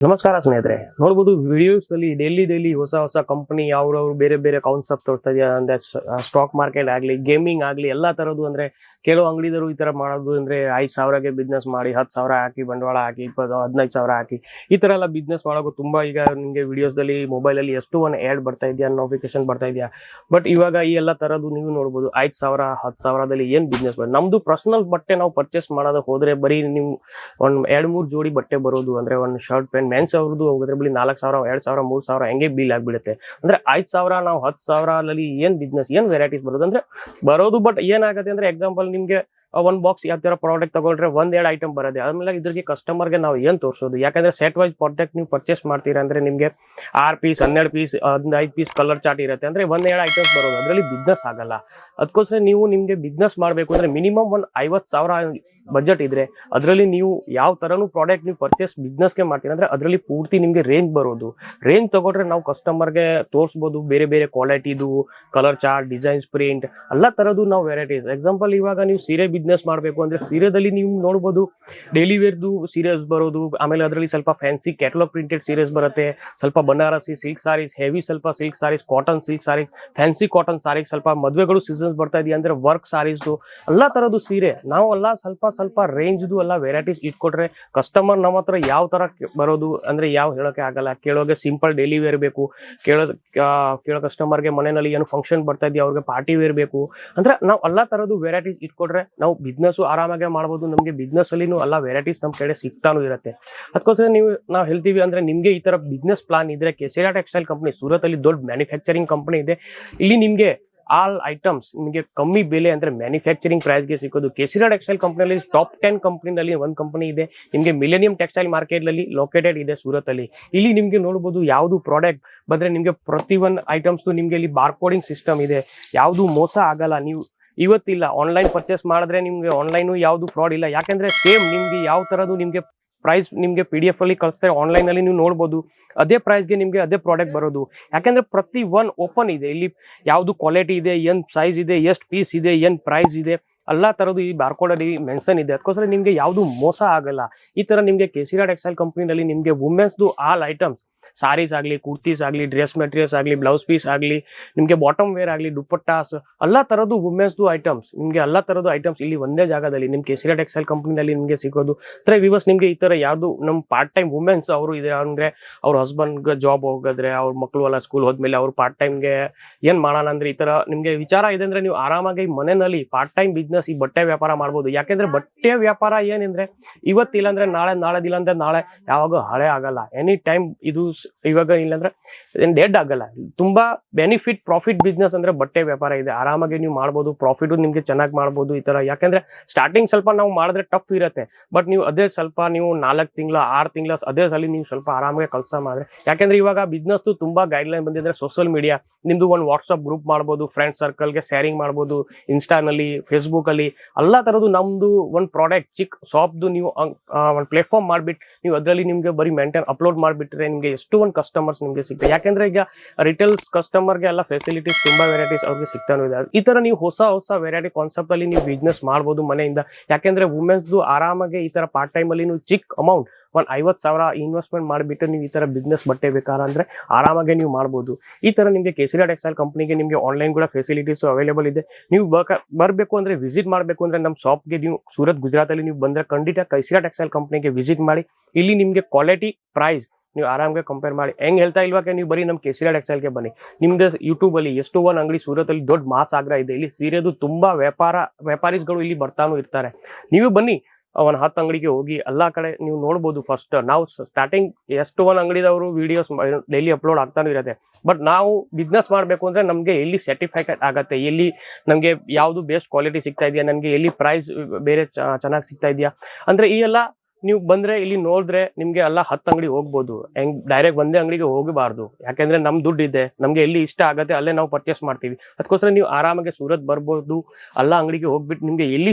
ನಮಸ್ಕಾರ ಸ್ನೇಹಿತರೆ. ನೋಡ್ಬೋದು ವಿಡಿಯೋಸ್ ಅಲ್ಲಿ ಡೈಲಿ ಡೈಲಿ ಹೊಸ ಹೊಸ ಕಂಪನಿ ಅವ್ರವ್ರು ಬೇರೆ ಬೇರೆ ಕಾನ್ಸೆಪ್ಟ್ ತೋರಿಸ್ತಾ ಇದೆಯಾ? ಅಂದ್ರೆ ಸ್ಟಾಕ್ ಮಾರ್ಕೆಟ್ ಆಗ್ಲಿ ಗೇಮಿಂಗ್ ಆಗ್ಲಿ, ಎಲ್ಲಾ ತರದ್ದು ಅಂದ್ರೆ ಕೆಲವು ಅಂಗಡಿದರು ಈ ತರ ಮಾಡೋದು ಅಂದ್ರೆ ಐದು ಸಾವಿರಗೆ ಬಿಸ್ನೆಸ್ ಮಾಡಿ, ಹತ್ತು ಸಾವಿರ ಹಾಕಿ, ಬಂಡವಾಳ ಹಾಕಿ, ಇಪ್ಪತ್ತು, ಹದಿನೈದು ಸಾವಿರ ಹಾಕಿ, ಈ ತರ ಎಲ್ಲ ಬಿಸ್ನೆಸ್ ಮಾಡೋದು ತುಂಬಾ ಈಗ ನಿಮಗೆ ಮೊಬೈಲ್ ಅಲ್ಲಿ ಎಷ್ಟು ಒಂದು ಆ್ಯಡ್ ಬರ್ತಾ ಇದೆಯಾ ನೋಟಿಫಿಕೇಶನ್ ಬರ್ತಾ ಇದೆಯಾ? ಬಟ್ ಇವಾಗ ಈ ಎಲ್ಲ ತರದ್ದು ನೀವು ನೋಡ್ಬೋದು, ಐದು ಸಾವಿರ, ಹತ್ತು ಸಾವಿರದಲ್ಲಿ ಏನ್ ಬಿಸ್ನೆಸ್ ಬರೋದು ನಮ್ದು ಪರ್ಸನಲ್ ಬಟ್ಟೆ ನಾವು ಪರ್ಚೇಸ್ ಮಾಡೋದಕ್ಕೆ ಹೋದ್ರೆ ಬರೀ ನೀವು ಒಂದ್ ಎರಡು ಮೂರು ಜೋಡಿ ಬಟ್ಟೆ ಬರೋದು ಅಂದ್ರೆ ಒಂದು ಶರ್ಟ್ ಪ್ಯಾಂಟ್ ಮೆನ್ಸ್ ಅವ್ರದ್ದು ಹೋಗಿದ್ರೆ ಬಳಿ ನಾಲ್ಕು ಸಾವಿರ, ಎರಡ್ ಸಾವಿರ, ಮೂರ್ ಸಾವಿರ ಹೆಂಗೆ ಬಿಲ್ ಆಗ್ಬಿಡುತ್ತೆ. ಅಂದ್ರೆ ಐದ್ ಸಾವಿರ, ನಾವು ಹತ್ತು ಸಾವಿರಲ್ಲಿ ಏನ್ ಬಿಸ್ನೆಸ್ ಏನ್ ವೆರೈಟೀಸ್ ಬರೋದು ಅಂದ್ರೆ ಬರೋದು ಬಟ್ ಏನಾಗುತ್ತೆ ಅಂದ್ರೆ ಎಕ್ಸಾಂಪಲ್ ನಿಮ್ಗೆ ಒಂದ್ ಬಾಕ್ಸ್ ಯಾವ ತರ ಪ್ರಾಡಕ್ಟ್ ತಗೊಂಡ್ರೆ ಒಂದ್ ಎರಡು ಐಟಮ್ ಬರೋದೆ ಆಮೇಲೆ ಇದ್ರಿಗೆ ಕಸ್ಟಮರ್ಗೆ ನಾವು ಏನ್ ತೋರಿಸೋದು? ಯಾಕಂದ್ರೆ ಸೆಟ್ ವೈಸ್ ಪ್ರಾಡಕ್ಟ್ ನೀವು ಪರ್ಚೇಸ್ ಮಾಡ್ತೀರಾ ಅಂದ್ರೆ ನಿಮಗೆ ಆರ್ ಪೀಸ್ ಹನ್ನೆರಡು ಪೀಸ್ ಹದಿನೈದು ಪೀಸ್ ಕಲರ್ ಚಾರ್ಟ್ ಇರುತ್ತೆ. ಅಂದ್ರೆ ಒಂದ್ ಎರಡು ಐಟಮ್ಸ್ ಬರೋದು. ಅದರಲ್ಲಿ ಬಿಸ್ನೆಸ್ ಆಗಲ್ಲ. ಅದಕ್ಕೋಸ್ಕರ ನೀವು ನಿಮಗೆ ಬಿಸ್ನೆಸ್ ಮಾಡಬೇಕು ಅಂದ್ರೆ ಮಿನಿಮಮ್ ಒಂದು ಐವತ್ ಸಾವಿರ ಬಜೆಟ್ ಇದ್ರೆ ಅದರಲ್ಲಿ ನೀವು ಯಾವ ತರನು ಪ್ರಾಡಕ್ಟ್ ನೀವು ಪರ್ಚೇಸ್ ಬಿಸ್ನೆಸ್ಗೆ ಮಾಡ್ತೀರಾ ಅಂದ್ರೆ ಅದರಲ್ಲಿ ಪೂರ್ತಿ ನಿಮಗೆ ರೇಂಜ್ ಬರೋದು. ರೇಂಜ್ ತಗೊಂಡ್ರೆ ನಾವು ಕಸ್ಟಮರ್ಗೆ ತೋರಿಸ್ಬೋದು. ಬೇರೆ ಬೇರೆ ಕ್ವಾಲಿಟಿದು ಕಲರ್ ಚಾರ್ಟ್ ಡಿಸೈನ್ಸ್ ಪ್ರಿಂಟ್ ಎಲ್ಲ ತರದ್ದು ನಾವು ವೆರೈಟೀಸ್ ಎಕ್ಸಾಂಪಲ್ ಇವಾಗ ನೀವು ಸೀರೆ ಬಿಸ್ನೆಸ್ ಮಾಡಬೇಕು ಅಂದ್ರೆ ಸೀರೆದಲ್ಲಿ ನೀವು ನೋಡ್ಬೋದು ಡೈಲಿ ವೇರ್ದು ಸೀರೆಸ್ ಬರೋದು ಆಮೇಲೆ ಅದರಲ್ಲಿ ಸ್ವಲ್ಪ ಫ್ಯಾನ್ಸಿ ಕ್ಯಾಟಲಾಗ್ ಪ್ರಿಂಟೆಡ್ ಸೀರೆಸ್ ಬರುತ್ತೆ ಸ್ವಲ್ಪ ಬನಾರಸಿ ಸಿಲ್ಕ್ ಸಾರೀಸ್ ಹೆವಿ ಸ್ವಲ್ಪ silk saris cotton silk saris fancy cotton saris ಸ್ವಲ್ಪ ಮದುವೆಗಳು ಸೀಸನ್ಸ್ ಬರ್ತಾ ಇದೆಯಾ ಅಂದ್ರೆ ವರ್ಕ್ ಸಾರೀಸು ಎಲ್ಲ ತರದ್ದು ಸೀರೆ. ನಾವು ಎಲ್ಲ ಸ್ವಲ್ಪ ಸ್ವಲ್ಪ ರೇಂಜ್ದು ಎಲ್ಲ ವೆರೈಟೀಸ್ ಇಟ್ಕೊಟ್ರೆ ಕಸ್ಟಮರ್ ನಮ್ಮ ಹತ್ರ ಯಾವ ತರ ಬರೋದು ಅಂದ್ರೆ ಯಾವ ಹೇಳೋಕೆ ಆಗಲ್ಲ. ಕೇಳೋಗೆ ಸಿಂಪಲ್ ಡೈಲಿ ವೇರ್ ಬೇಕು ಕೇಳೋದ್ ಆ, ಕೇಳೋ ಕಸ್ಟಮರ್ಗೆ ಮನೆಯಲ್ಲಿ ಏನು ಫಂಕ್ಷನ್ ಬರ್ತಾ ಇದೆಯಾ ಅವ್ರಿಗೆ ಪಾರ್ಟಿ ವೇರ್ ಬೇಕು. ಅಂದ್ರೆ ನಾವು ಎಲ್ಲಾ ತರದ್ದು ವೆರೈಟೀಸ್ ಇಟ್ಕೊಟ್ರೆ ನಾವು ಬಿಸ್ನೆಸ್ ಆರಾಮಾಗಿ ಮಾಡ್ಬೋದು, ನಮಗೆ ಬಿಸ್ನೆಸ್ ಅಲ್ಲಿನೂ ಎಲ್ಲ ವೆರೈಟೀಸ್ ನಮ್ಮ ಕಡೆ ಸಿಗ್ತಾನು ಇರುತ್ತೆ. ಅದಕ್ಕೋಸ್ಕರ ನೀವು, ನಾವು ಹೇಳ್ತೀವಿ ಅಂದ್ರೆ ನಿಮಗೆ ಈ ತರ ಬಿಸ್ನೆಸ್ ಪ್ಲಾನ್ ಇದ್ರೆ ಕೆಸೆರಾ ಟೆಕ್ಸ್ಟೈಲ್ ಕಂಪನಿ ಸೂರತಲ್ಲಿ ದೊಡ್ಡ ಮ್ಯಾನುಫ್ಯಾಕ್ಚರಿಂಗ್ ಕಂಪನಿ ಇದೆ. ಇಲ್ಲಿ ನಿಮಗೆ ಆಲ್ ಐಟಮ್ಸ್ ನಿಮಗೆ ಕಮ್ಮಿ ಬೆಲೆ ಅಂದ್ರೆ ಮ್ಯಾನುಫ್ಯಾಕ್ಚರಿಂಗ್ ಪ್ರೈಸ್ಗೆ ಸಿಕ್ಕೋದು. ಕೆಸಿರಾ ಟೆಕ್ಸ್ಟೈಲ್ ಕಂಪನಿಯಲ್ಲಿ ಟಾಪ್ ಟೆನ್ ಕಂಪನಿನಲ್ಲಿ ಒಂದು ಕಂಪನಿ ಇದೆ. ನಿಮಗೆ ಮಿಲೇನಿಯಂ ಟೆಕ್ಸ್ಟೈಲ್ ಮಾರ್ಕೆಟ್ ಅಲ್ಲಿ ಲೊಕೇಟೆಡ್ ಇದೆ ಸೂರತಲ್ಲಿ ಇಲ್ಲಿ ನಿಮಗೆ ನೋಡಬಹುದು ಯಾವುದು ಪ್ರಾಡಕ್ಟ್ ಬಂದ್ರೆ ನಿಮಗೆ ಪ್ರತಿ ಒಂದು ಐಟಮ್ಸ್ ನಿಮಗೆ ಇಲ್ಲಿ ಬಾರ್ಕೋಡಿಂಗ್ ಸಿಸ್ಟಮ್ ಇದೆ. ಯಾವುದು ಮೋಸ ಆಗಲ್ಲ. ನೀವು ಇವತ್ತಿಲ್ಲ. ಆನ್ಲೈನ್ ಪರ್ಚೇಸ್ ಮಾಡಿದ್ರೆ ನಿಮಗೆ ಆನ್ಲೈನು ಯಾವುದು ಫ್ರಾಡ್ ಇಲ್ಲ. ಯಾಕಂದ್ರೆ ಸೇಮ್ ನಿಮಗೆ ಯಾವ ಥರದ್ದು ನಿಮಗೆ ಪ್ರೈಸ್ ನಿಮಗೆ ಪಿ ಡಿ ಎಫ್ ಅಲ್ಲಿ ಕಳಿಸ್ತಾರೆ. ಆನ್ಲೈನ್ ಅಲ್ಲಿ ನೀವು ನೋಡ್ಬೋದು. ಅದೇ ಪ್ರೈಸ್ಗೆ ನಿಮಗೆ ಅದೇ ಪ್ರಾಡಕ್ಟ್ ಬರೋದು. ಯಾಕಂದ್ರೆ ಪ್ರತಿ ಒನ್ ಓಪನ್ ಇದೆ. ಇಲ್ಲಿ ಯಾವುದು ಕ್ವಾಲಿಟಿ ಇದೆ, ಏನು ಸೈಜ್ ಇದೆ, ಎಷ್ಟು ಪೀಸ್ ಇದೆ, ಏನು ಪ್ರೈಸ್ ಇದೆ, ಎಲ್ಲ ಥರದ್ದು ಈ ಬಾರ್ಕೋಡ್ ಅಲ್ಲಿ ಮೆನ್ಷನ್ ಇದೆ. ಅದಕ್ಕೋಸ್ಕರ ನಿಮಗೆ ಯಾವುದು ಮೋಸ ಆಗಲ್ಲ. ಈ ತರ ನಿಮಗೆ ಕೆಸಿರಾ ಎಕ್ಸೈಲ್ ಕಂಪನಿನಲ್ಲಿ ನಿಮಗೆ ವುಮೆನ್ಸ್ದು ಆಲ್ ಐಟಮ್ಸ್ ಸಾರೀಸ್ ಆಗಲಿ, ಕುರ್ತೀಸ್ ಆಗಲಿ, ಡ್ರೆಸ್ ಮೆಟೀರಿಯಲ್ಸ್ ಆಗಲಿ, ಬ್ಲೌಸ್ ಪೀಸ್ ಆಗಲಿ, ನಿಮಗೆ ಬಾಟಮ್ ವೇರ್ ಆಗಲಿ, ದುಪ್ಪಟ್ಟಾಸ್, ಎಲ್ಲ ಥರದ್ದು ವುಮೆನ್ಸ್ದು ಐಟಮ್ಸ್ ನಿಮಗೆ ಎಲ್ಲ ಥರದ್ದು ಐಟಮ್ಸ್ ಇಲ್ಲಿ ಒಂದೇ ಜಾಗದಲ್ಲಿ. ನಿಮ್ಮ ಕೆಸಿರಾ ಟೆಕ್ಸ್ಟೈಲ್ ಕಂಪನಿನಲ್ಲಿ ನಿಮಗೆ ಸಿಗೋದು. ಅಂದರೆ ವಿವರ್ಸ್ ನಿಮಗೆ ಈ ಥರ ಯಾವುದು ನಮ್ಮ ಪಾರ್ಟ್ ಟೈಮ್ ವುಮೆನ್ಸ್ ಅವರು ಇದೆ ಅಂದರೆ ಅವ್ರ ಹಸ್ಬೆಂಡ್ಗೆ ಜಾಬ್ ಹೋಗಿದ್ರೆ, ಅವ್ರ ಮಕ್ಕಳು ಎಲ್ಲ ಸ್ಕೂಲ್ ಹೋದ್ಮೇಲೆ ಅವ್ರು ಪಾರ್ಟ್ ಟೈಮ್ಗೆ ಏನು ಮಾಡೋಣ ಅಂದ್ರೆ ಈ ತರ ನಿಮಗೆ ವಿಚಾರ ಇದೆ ಅಂದರೆ ನೀವು ಆರಾಮಾಗಿ ಮನೆಯಲ್ಲಿ ಪಾರ್ಟ್ ಟೈಮ್ ಬಿಸ್ನೆಸ್ ಈ ಬಟ್ಟೆ ವ್ಯಾಪಾರ ಮಾಡ್ಬೋದು. ಯಾಕೆಂದರೆ ಬಟ್ಟೆ ವ್ಯಾಪಾರ ಏನಂದ್ರೆ ಇವತ್ತಿಲ್ಲ ಅಂದರೆ ನಾಳೆ, ನಾಳೆದಿಲ್ಲ ಅಂದ್ರೆ ನಾಳೆ ಯಾವಾಗ ಹಳೆ ಆಗಲ್ಲ. ಎನಿ ಟೈಮ್ ಇದು ಇವಾಗ ಇಲ್ಲಾಂದ್ರೆ ಡೆಡ್ ಆಗಲ್ಲ. ತುಂಬಾ ಬೆನಿಫಿಟ್ ಪ್ರಾಫಿಟ್ ಬಿಸ್ನೆಸ್ ಅಂದ್ರೆ ಬಟ್ಟೆ ವ್ಯಾಪಾರ ಇದೆ. ಆರಾಮಾಗಿ ನೀವು ಮಾಡ್ಬೋದು ಪ್ರಾಫಿಟ್ ನಿಮ್ಗೆ ಚೆನ್ನಾಗಿ ಮಾಡ್ಬೋದು ಈ ತರ. ಯಾಕಂದ್ರೆ ಸ್ಟಾರ್ಟಿಂಗ್ ಸ್ವಲ್ಪ ನಾವು ಮಾಡಿದ್ರೆ ಟಫ್ ಇರುತ್ತೆ. ಬಟ್ ನೀವು ಅದೇ ಸ್ವಲ್ಪ ನೀವು ನಾಲ್ಕು ತಿಂಗಳ, ಆರು ತಿಂಗಳ, ಅದೇ ಸಲ ನೀವು ಸ್ವಲ್ಪ ಆರಾಮಾಗಿ ಕೆಲಸ ಮಾಡಿದ್ರೆ, ಯಾಕಂದ್ರೆ ಇವಾಗ ಬಿಸ್ನೆಸ್ ತುಂಬಾ ಗೈಡ್ಲೈನ್ ಬಂದಿದ್ರೆ ಸೋಷಿಯಲ್ ಮೀಡಿಯಾ ನಿಮ್ದು ಒಂದು ವಾಟ್ಸ್ಆಪ್ ಗ್ರೂಪ್ ಮಾಡ್ಬೋದು ಫ್ರೆಂಡ್ ಸರ್ಕಲ್ಗೆ ಶೇರಿಂಗ್ ಮಾಡ್ಬೋದು ಇನ್ಸ್ಟಾನಲ್ಲಿ ಫೇಸ್ಬುಕ್ ಅಲ್ಲಿ ಥರದ್ದು ನಮ್ದು ಒಂದು ಪ್ರಾಡಕ್ಟ್ ಚಿಕ್ಕ ಶಾಪ್ದು ನೀವು ಒಂದು ಪ್ಲಾಟ್ಫಾರ್ಮ್ ಮಾಡ್ಬಿಟ್ಟು ನೀವು ಅದರಲ್ಲಿ ನಿಮ್ಗೆ ಬರೀ ಮೇಂಟೈನ್ ಅಪ್ಲೋಡ್ ಮಾಡಿಬಿಟ್ರೆ ನಿಮ್ಗೆ ಎಷ್ಟು ಒಂದು ಕಸ್ಟಮರ್ಸ್ ನಿಮಗೆ ಸಿಗ್ತದೆ. ಯಾಕಂದ್ರೆ ಈಗ ರಿಟೇಲ್ಸ್ ಕಸ್ಟಮರ್ಗೆ ಎಲ್ಲ ಫೆಸಿಲಿಟೀಸ್ ತುಂಬಾ ವೆರೈಟೀಸ್ ಅವ್ರಿಗೆ ಸಿಗ್ತಾನು ಇದೆ. ಈ ತರ ನೀವು ಹೊಸ ಹೊಸ ವೆರೈಟಿ ಕಾನ್ಸೆಪ್ಟ್ ಅಲ್ಲಿ ನೀವು ಬಿಸ್ನೆಸ್ ಮಾಡ್ಬೋದು ಮನೆಯಿಂದ. ಯಾಕೆಂದ್ರೆ ವುಮೆನ್ಸ್ದು ಆರಾಮಾಗಿ ಈ ತರ ಪಾರ್ಟ್ ಟೈಮ್ ಅಲ್ಲಿ ನೀವು ಚಿಕ್ಕ ಅಮೌಂಟ್ ಒಂದ್ ಐವತ್ ಸಾವಿರ ಇನ್ವೆಸ್ಟ್ಮೆಂಟ್ ಮಾಡಿಬಿಟ್ಟು ನೀವು ಈ ತರ ಬಿಸ್ನೆಸ್ ಬಟ್ಟೆ ಬೇಕಾರ ಅಂದ್ರೆ ಆರಾಮಾಗಿ ನೀವು ಮಾಡ್ಬೋದು. ಈ ತರ ನಿಮಗೆ ಕೇಸರಿ ಟೆಕ್ಸ್ಟೈಲ್ ಕಂಪನಿಗೆ ನಿಮಗೆ ಆನ್ಲೈನ್ ಕೂಡ ಫೆಸಿಲಿಟೀಸ್ ಅವೈಲೇಬಲ್ ಇದೆ. ನೀವು ಬರಬೇಕು ಅಂದ್ರೆ ವಿಸಿಟ್ ಮಾಡಬೇಕು ಅಂದ್ರೆ ನಮ್ಮ ಶಾಪ್ಗೆ ನೀವು ಸೂರತ್ ಗುಜರಾತ್ ಅಲ್ಲಿ ನೀವು ಬಂದ್ರೆ ಖಂಡಿತ ಕೈಸಿರಾ ಟೆಕ್ಸ್ಟೈಲ್ ಕಂಪನಿಗೆ ವಿಸಿಟ್ ಮಾಡಿ. ಇಲ್ಲಿ ನಿಮಗೆ ಕ್ವಾಲಿಟಿ ಪ್ರೈಸ್ ನೀವು ಆರಾಮಾಗಿ ಕಂಪೇರ್ ಮಾಡಿ. ಹೆಂಗ್ ಹೇಳ್ತಾ ಇಲ್ವಾಗೆ ನೀವು ಬರೀ ನಮ್ಮ ಕೆಸಿರಾ ಟೆಕ್ಸ್ಟೈಲ್ಗೆ ಬನ್ನಿ. ನಿಮ್ದು ಯೂಟ್ಯೂಬ್ ಅಲ್ಲಿ ಎಷ್ಟು ಒಂದು ಅಂಗಡಿ ಸೂರತಲ್ಲಿ ದೊಡ್ಡ ಮಾಸ್ ಆಗ್ರ ಇದೆ. ಇಲ್ಲಿ ಸೀರೆದು ತುಂಬಾ ವ್ಯಾಪಾರ ವ್ಯಾಪಾರಿಗಳು ಇಲ್ಲಿ ಬರ್ತಾನು ಇರ್ತಾರೆ. ನೀವು ಬನ್ನಿ ಒಂದು ಹತ್ತು ಅಂಗಡಿಗೆ ಹೋಗಿ ಎಲ್ಲ ಕಡೆ ನೀವು ನೋಡ್ಬೋದು ಫಸ್ಟ್ ನಾವು ಸ್ಟಾರ್ಟಿಂಗ್ ಎಷ್ಟು ಒಂದು ಅಂಗಡಿದವರು ವಿಡಿಯೋಸ್ ಡೈಲಿ ಅಪ್ಲೋಡ್ ಆಗ್ತಾನೂ ಇರುತ್ತೆ. ಬಟ್ ನಾವು ಬಿಸ್ನೆಸ್ ಮಾಡಬೇಕು ಅಂದರೆ ನಮಗೆ ಎಲ್ಲಿ ಸರ್ಟಿಫೈಡ್ ಆಗುತ್ತೆ? ಎಲ್ಲಿ ನಮಗೆ ಯಾವುದು ಬೆಸ್ಟ್ ಕ್ವಾಲಿಟಿ ಸಿಗ್ತಾ ಇದೆಯಾ? ನನಗೆ ಎಲ್ಲಿ ಪ್ರೈಸ್ ಬೇರೆ ಚೆನ್ನಾಗಿ ಸಿಗ್ತಾ ಇದೆಯಾ? ಅಂದರೆ ಈ ಎಲ್ಲ ನೀವು ಬಂದ್ರೆ ಇಲ್ಲಿ ನೋಡಿದ್ರೆ ನಿಮ್ಗೆ ಎಲ್ಲ ಹತ್ತು ಅಂಗಡಿ ಹೋಗ್ಬೋದು. ಹೆಂಗ್ ಡೈರೆಕ್ಟ್ ಒಂದೇ ಅಂಗಡಿಗೆ ಹೋಗಬಾರ್ದು. ಯಾಕಂದ್ರೆ ನಮ್ ದುಡ್ಡು ಇದೆ ನಮ್ಗೆ ಎಲ್ಲಿ ಇಷ್ಟ ಆಗತ್ತೆ ಅಲ್ಲೇ ನಾವು ಪರ್ಚೇಸ್ ಮಾಡ್ತೀವಿ. ಅದಕ್ಕೋಸ್ಕರ ನೀವು ಆರಾಮಾಗಿ ಸೂರತ್ ಬರ್ಬೋದು, ಎಲ್ಲ ಅಂಗಡಿಗೆ ಹೋಗ್ಬಿಟ್ಟು ನಿಮ್ಗೆ ಎಲ್ಲಿ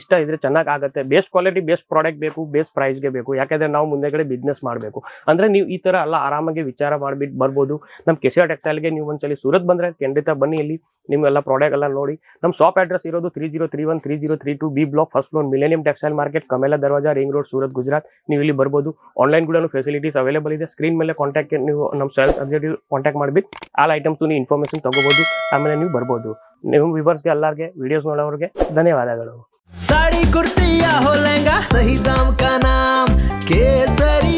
ಇಷ್ಟ ಇದ್ರೆ ಚೆನ್ನಾಗಿ ಆಗುತ್ತೆ. ಬೇಸ್ಟ್ ಕ್ವಾಲಿಟಿ ಬೇಸ್ಟ್ ಪ್ರಾಡಕ್ಟ್ ಬೇಕು ಬೇಸ್ಟ್ ಪ್ರೈಸ್ಗೆ ಬೇಕು. ಯಾಕಂದ್ರೆ ನಾವು ಮುಂದೆಗಡೆ ಬಿಸ್ನೆಸ್ ಮಾಡಬೇಕು. ಅಂದ್ರೆ ನೀವು ಈ ತರ ಎಲ್ಲ ಆರಾಮಾಗಿ ವಿಚಾರ ಮಾಡ್ಬಿಟ್ಟು ಬರ್ಬೋದು. ನಮ್ಮ ಕೆಸಿರಾ ಟೆಕ್ಸ್ಟೈಲ್ಗೆ ನೀವು ಒಂದ್ಸಲಿ ಸೂರತ್ ಬಂದ್ರೆ ಖಂಡಿತ ಬನ್ನಿ ಇಲ್ಲಿ. ನಿಮ್ಗೆಲ್ಲ ಪ್ರಾಡಕ್ಟ್ ಎಲ್ಲ ನೋಡಿ. ನಮ್ಮ ಶಾಪ್ ಅಡ್ರೆಸ್ ಇರೋದು three zero three one three zero three two B block first floor Millennium Textile Market Kamela Darwaja ring road Surat Gujarat ನೀವು ಇಲ್ಲಿ ಬರ್ಬೋದು ಆನ್ಲೈನ್ ಕೂಡ ಫೆಸಿಲಿಟೀಸ್ ಅವೈಲೇಬಲ್ ಇದೆ ಸ್ಕ್ರೀನ್ ಮೇಲೆ ಕಾಂಟ್ಯಾಕ್ಟ್ ನೀವು ನಮ್ಮ ಸೇಲ್ಸ್ ಅಬ್ಜೆಕ್ಟಿವ್ ಕಾಂಟ್ಯಾಕ್ಟ್ ಮಾಡಿಬಿಟ್ಟು ಆಲ್ ಐಟಮ್ಸ್ ನೀವು ಇನ್ಫಾರ್ಮೇಶನ್ ತಗೋಬಹುದು ಆಮೇಲೆ ನೀವು ಬರ್ಬೋದು ನೀವು ವಿವರ್ಸ್ಗೆ ಎಲ್ಲರಿಗೆ ವಿಡಿಯೋಸ್ ನೋಡೋರಿಗೆ ಧನ್ಯವಾದಗಳು साड़ी कुर्ती या हो लहंगा सही दाम का नाम केसरी